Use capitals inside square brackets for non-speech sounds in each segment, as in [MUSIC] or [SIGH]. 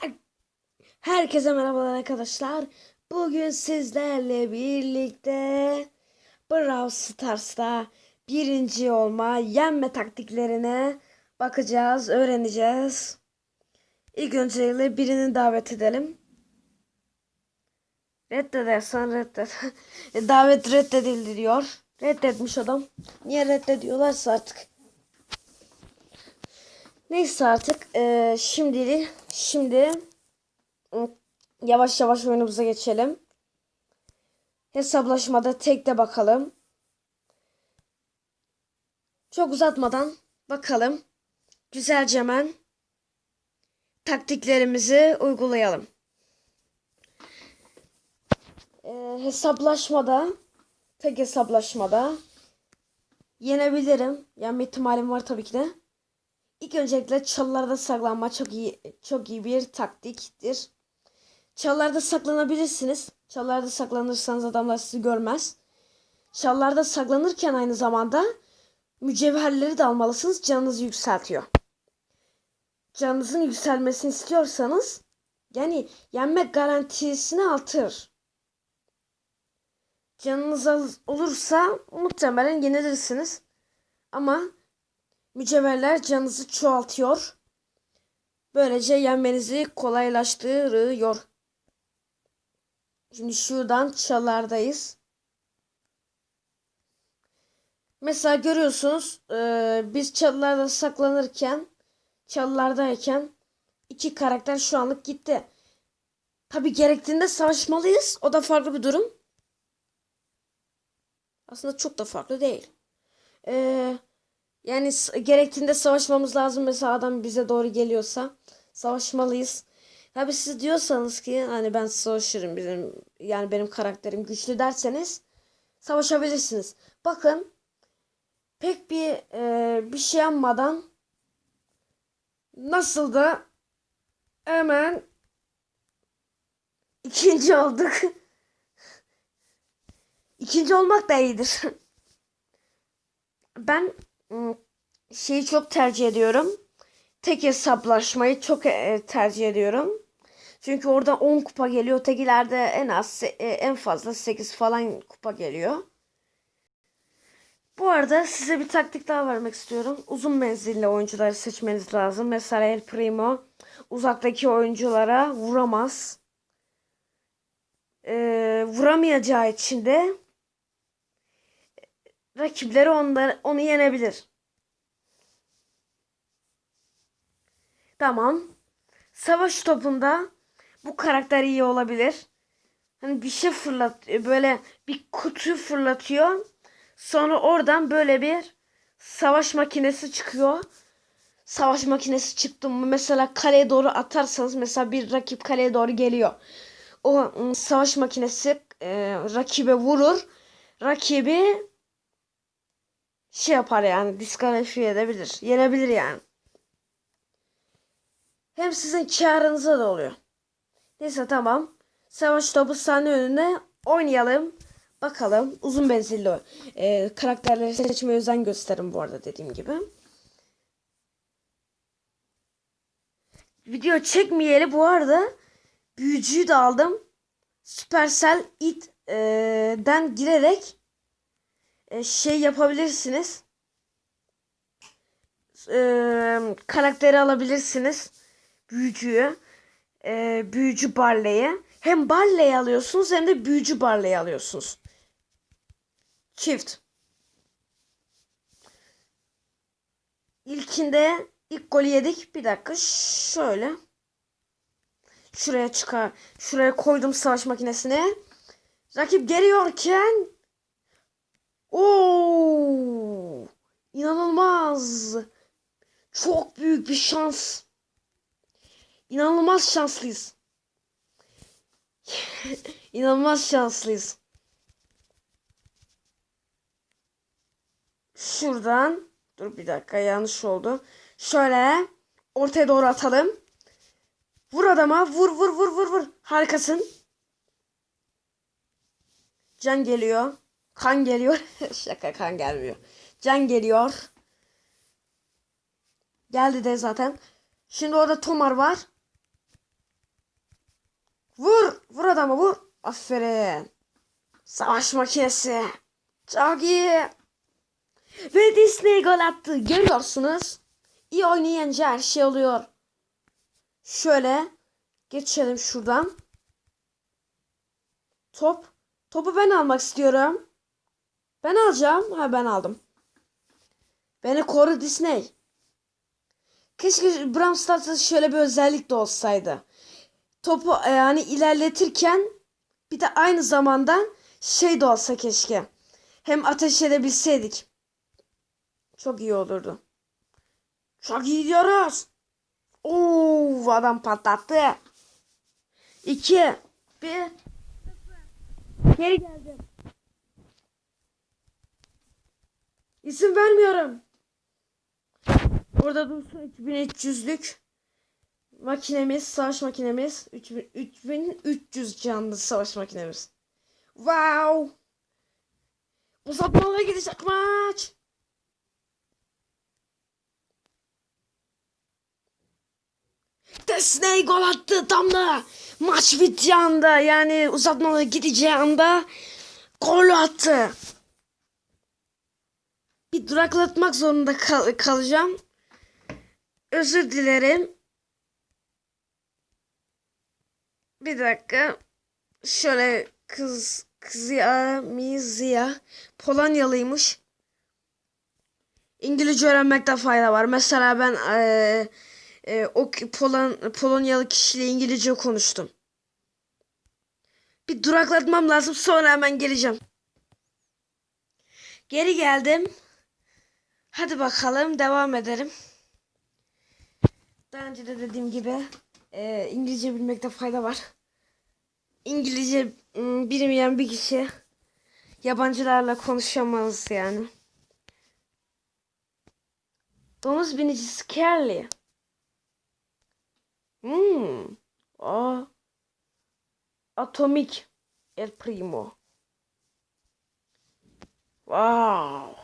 Her- Herkese merhabalar arkadaşlar. Bugün sizlerle birlikte Brawl Stars'ta birinci olma, yenme taktiklerine bakacağız, öğreneceğiz. İlk öncelikle birini davet edelim. Reddedersen reddet. [LAUGHS] Davet reddedildi diyor. Reddetmiş adam. Niye reddediyorlarsa artık. Neyse artık eee şimdi şimdi ı, yavaş yavaş oyunumuza geçelim. Hesaplaşmada tek de bakalım. Çok uzatmadan bakalım. Güzelce hemen taktiklerimizi uygulayalım. Eee, hesaplaşmada tek hesaplaşmada yenebilirim. Yani ihtimalim var tabii ki de. İlk öncelikle çalılarda saklanma çok iyi çok iyi bir taktiktir. Çalılarda saklanabilirsiniz. Çalılarda saklanırsanız adamlar sizi görmez. Çalılarda saklanırken aynı zamanda mücevherleri de almalısınız. Canınızı yükseltiyor. Canınızın yükselmesini istiyorsanız yani yenmek garantisini artırır. Canınız olursa muhtemelen yenilirsiniz. Ama Mücevherler canınızı çoğaltıyor. Böylece yenmenizi kolaylaştırıyor. Şimdi şuradan çalardayız. Mesela görüyorsunuz e, biz çalılarda saklanırken çalılardayken iki karakter şu anlık gitti. Tabi gerektiğinde savaşmalıyız. O da farklı bir durum. Aslında çok da farklı değil. Eee yani gerektiğinde savaşmamız lazım. Mesela adam bize doğru geliyorsa savaşmalıyız. Tabii siz diyorsanız ki hani ben savaşırım bizim yani benim karakterim güçlü derseniz savaşabilirsiniz. Bakın pek bir e, bir şey yapmadan nasıl da hemen ikinci olduk. [LAUGHS] İkinci olmak da iyidir. [LAUGHS] Ben şeyi çok tercih ediyorum. Tek hesaplaşmayı çok e, tercih ediyorum. Çünkü orada 10 kupa geliyor. Ötekilerde en az e, en fazla 8 falan kupa geliyor. Bu arada size bir taktik daha vermek istiyorum. Uzun menzilli oyuncuları seçmeniz lazım. Mesela El Primo uzaktaki oyunculara vuramaz. Ee, vuramayacağı için de rakipleri onları, onu yenebilir. Tamam. Savaş topunda bu karakter iyi olabilir. Hani bir şey fırlat böyle bir kutu fırlatıyor. Sonra oradan böyle bir savaş makinesi çıkıyor. Savaş makinesi çıktı mı mesela kaleye doğru atarsanız mesela bir rakip kaleye doğru geliyor. O ım, savaş makinesi e, rakibe vurur. Rakibi şey yapar yani diskalifiye edebilir. Yenebilir yani. Hem sizin karınıza da oluyor. Neyse tamam. Savaş topu sahne önüne oynayalım. Bakalım. Uzun menzilli e, karakterleri seçmeye özen gösterin bu arada dediğim gibi. Video çekmeyeli bu arada büyücüyü de aldım. Supercell it'den girerek e, şey yapabilirsiniz. E, karakteri alabilirsiniz. Büyücüyü. E, büyücü Barley'i. Hem Barley'i alıyorsunuz hem de büyücü Barley'i alıyorsunuz. Çift. İlkinde ilk golü yedik. Bir dakika şöyle. Şuraya çıkar. Şuraya koydum savaş makinesini. Rakip geliyorken Oo! İnanılmaz. Çok büyük bir şans. İnanılmaz şanslıyız. [LAUGHS] İnanılmaz şanslıyız. Şuradan dur bir dakika yanlış oldu. Şöyle ortaya doğru atalım. Vur adama vur vur vur vur vur. Harikasın. Can geliyor. Kan geliyor. [LAUGHS] Şaka kan gelmiyor. Can geliyor. Geldi de zaten. Şimdi orada Tomar var. Vur. Vur adamı vur. Aferin. Savaş makinesi. Çok iyi. Ve Disney gol attı. Görüyorsunuz. İyi oynayınca her şey oluyor. Şöyle geçelim şuradan. Top. Topu ben almak istiyorum. Ben alacağım. Ha ben aldım. Beni koru Disney. Keşke Brawl Stars'ta şöyle bir özellik de olsaydı. Topu e, yani ilerletirken bir de aynı zamanda şey de olsa keşke. Hem ateş edebilseydik. Çok iyi olurdu. Çok iyi diyoruz. Oo, adam patlattı. İki. Bir. Geri geldim. İsim vermiyorum. Burada dursun 2300'lük makinemiz, savaş makinemiz. 3000 3300 canlı savaş makinemiz. Wow! Uzatmalara gidecek maç. Disney gol attı tam da maç bittiği anda yani uzatmalara gideceği anda gol attı. Bir duraklatmak zorunda kal- kalacağım. Özür dilerim. Bir dakika. Şöyle kız Kızya Mizya Polonyalıymış. İngilizce öğrenmekte fayda var. Mesela ben eee, eee, o Polon, Polonyalı kişiyle İngilizce konuştum. Bir duraklatmam lazım sonra hemen geleceğim. Geri geldim. Hadi bakalım devam edelim. Daha önce de dediğim gibi eee, İngilizce bilmekte fayda var. İngilizce ım, bilmeyen bir kişi yabancılarla konuşamaz yani. Domuz binicisi Carly. Hmm. Aa. Atomik El Primo. Wow.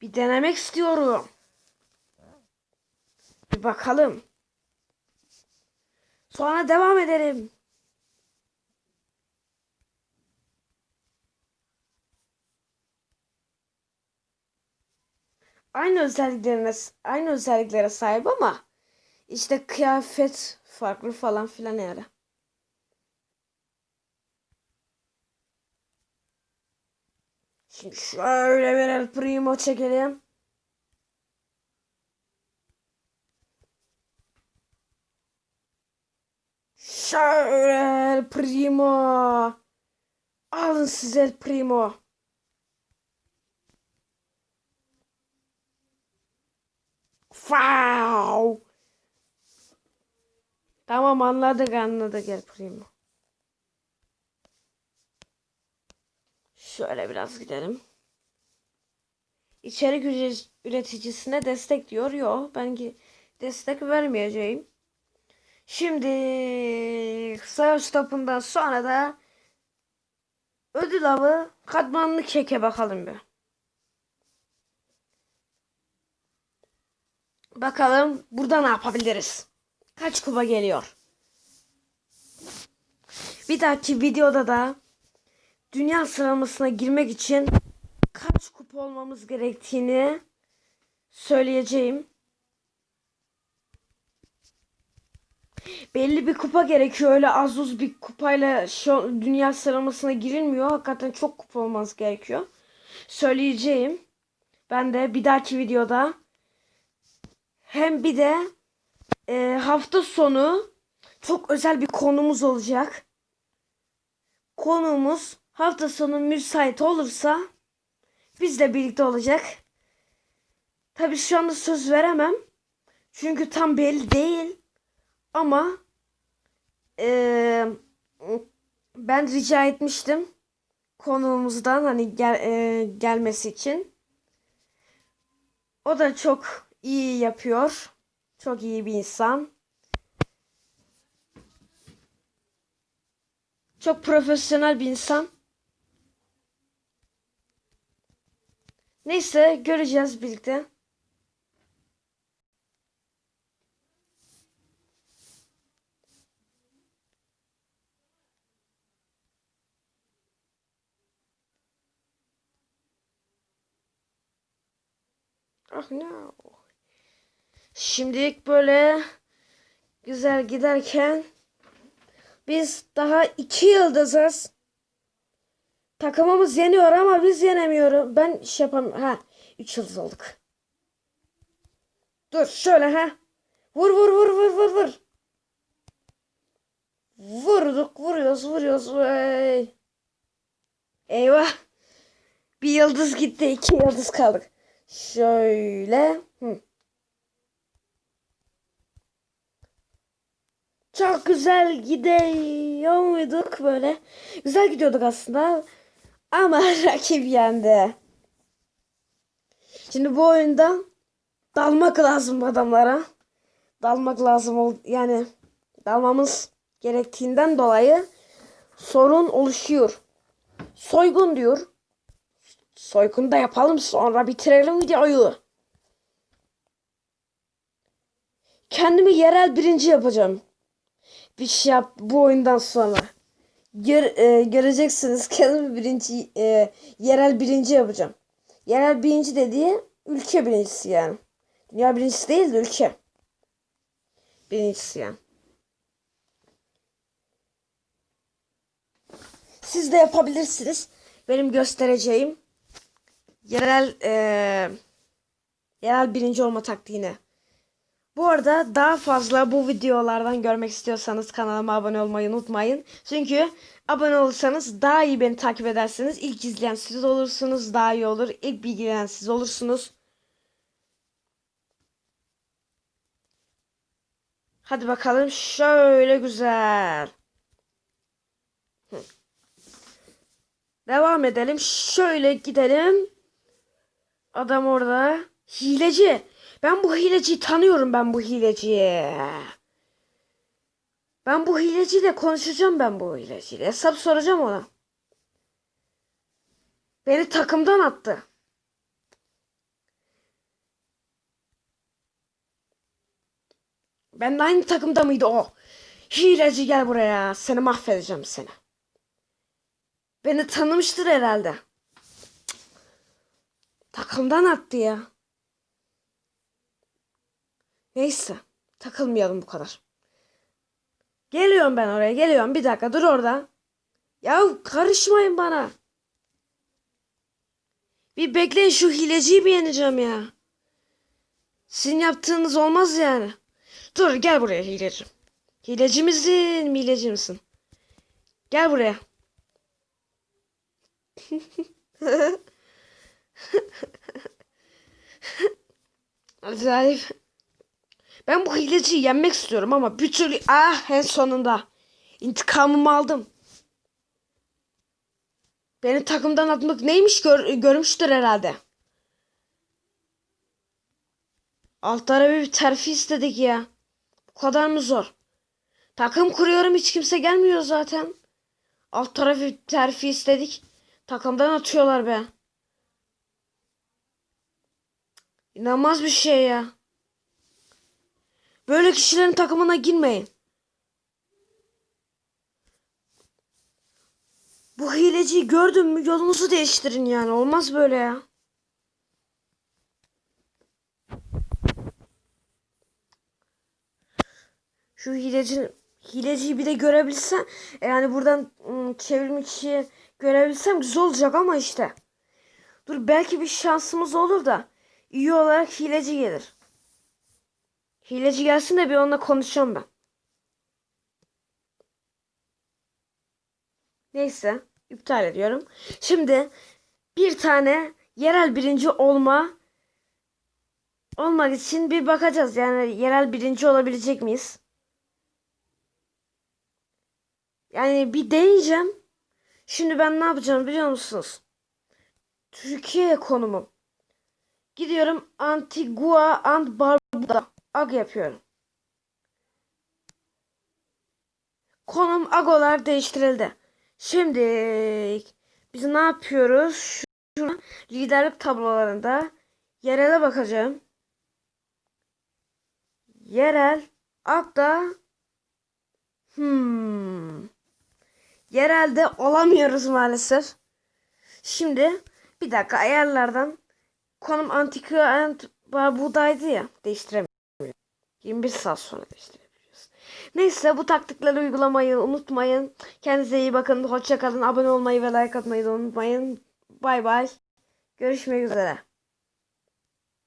Bir denemek istiyorum. Bir bakalım. Sonra devam edelim. Aynı özelliklerine aynı özelliklere sahip ama işte kıyafet farklı falan filan yani. Şimdi şöyle bir El Primo çekelim. Şöyle El Primo. Alın size El Primo. Wow. Tamam anladık anladık El Primo. Şöyle biraz gidelim. İçerik üre- üreticisine destek diyor. Yok ben destek vermeyeceğim. Şimdi savaş topundan sonra da ödül avı katmanlı keke bakalım bir. Bakalım burada ne yapabiliriz? Kaç kupa geliyor? Bir dahaki videoda da dünya sıralamasına girmek için kaç kupa olmamız gerektiğini söyleyeceğim. Belli bir kupa gerekiyor. Öyle az uz bir kupayla şu dünya sıralamasına girilmiyor. Hakikaten çok kupa olması gerekiyor. Söyleyeceğim. Ben de bir dahaki videoda hem bir de e, hafta sonu çok özel bir konumuz olacak. Konuğumuz hafta sonu müsait olursa bizle birlikte olacak. Tabii şu anda söz veremem. Çünkü tam belli değil. Ama e, ben rica etmiştim konuğumuzdan hani gel, e, gelmesi için. O da çok iyi yapıyor. Çok iyi bir insan. Çok profesyonel bir insan. Neyse göreceğiz birlikte. Ah no. Şimdilik böyle güzel giderken biz daha iki yıldızız. Takımımız yeniyor ama biz yenemiyoruz. Ben şey yapamıyorum. Ha, üç yıldız olduk. Dur şöyle ha. Vur vur vur vur vur vur. Vurduk vuruyoruz vuruyoruz. Vay. Eyvah. Bir yıldız gitti. iki yıldız kaldık. Şöyle. Hı. Çok güzel gidiyor muyduk böyle? Güzel gidiyorduk aslında. Ama [LAUGHS] rakip yendi. Şimdi bu oyunda dalmak lazım adamlara. Dalmak lazım yani dalmamız gerektiğinden dolayı sorun oluşuyor. Soygun diyor. Soygun da yapalım sonra bitirelim videoyu. Kendimi yerel birinci yapacağım. Bir şey yap bu oyundan sonra. Gör, e, göreceksiniz kendimi birinci e, yerel birinci yapacağım. Yerel birinci dediği ülke birincisi yani. Dünya birincisi değil de ülke. Birincisi yani. Siz de yapabilirsiniz. Benim göstereceğim yerel e, yerel birinci olma taktiğini. Bu arada daha fazla bu videolardan görmek istiyorsanız kanalıma abone olmayı unutmayın. Çünkü abone olursanız daha iyi beni takip edersiniz. İlk izleyen siz olursunuz daha iyi olur. İlk bilgilenen siz olursunuz. Hadi bakalım şöyle güzel. Devam edelim. Şöyle gidelim. Adam orada. Hileci. Ben bu hileciyi tanıyorum ben bu hileciyi. Ben bu hileciyle konuşacağım ben bu hileciyle. Hesap soracağım ona. Beni takımdan attı. Ben de aynı takımda mıydı o? Hileci gel buraya. Seni mahvedeceğim seni. Beni tanımıştır herhalde. Takımdan attı ya. Neyse. Takılmayalım bu kadar. Geliyorum ben oraya. Geliyorum. Bir dakika dur orada. Ya karışmayın bana. Bir bekleyin şu hileciyi bir yeneceğim ya. Sizin yaptığınız olmaz yani. Dur gel buraya hileci. Hileci misin? Hileci misin? Gel buraya. [LAUGHS] [LAUGHS] Acayip. Ben bu hileciyi yenmek istiyorum ama bir türlü ah en sonunda intikamımı aldım. Beni takımdan atmak neymiş gör, görmüştür herhalde. Alt tarafı bir terfi istedik ya. Bu kadar mı zor? Takım kuruyorum hiç kimse gelmiyor zaten. Alt tarafı terfi istedik. Takımdan atıyorlar be. İnanılmaz bir şey ya. Böyle kişilerin takımına girmeyin. Bu hileciyi gördün mü yolunuzu değiştirin yani. Olmaz böyle ya. Şu hileci hileciyi bir de görebilsem yani buradan ım, çevrim içi görebilsem güzel olacak ama işte. Dur belki bir şansımız olur da iyi olarak hileci gelir. Hileci gelsin de bir onunla konuşacağım ben. Neyse iptal ediyorum. Şimdi bir tane yerel birinci olma olmak için bir bakacağız. Yani yerel birinci olabilecek miyiz? Yani bir deneyeceğim. Şimdi ben ne yapacağım biliyor musunuz? Türkiye konumum. Gidiyorum Antigua and Barbuda. Ag yapıyorum. Konum agolar değiştirildi. Şimdi biz ne yapıyoruz? Şu liderlik tablolarında yerele bakacağım. Yerel Agda hmm. Yerelde olamıyoruz maalesef. Şimdi bir dakika ayarlardan konum Antigua and bu buğdaydı ya değiştiremiyorum. 21 saat sonra değiştirebiliyoruz. Neyse bu taktikleri uygulamayı unutmayın. Kendinize iyi bakın. Hoşça kalın. Abone olmayı ve like atmayı da unutmayın. Bay bay. Görüşmek üzere.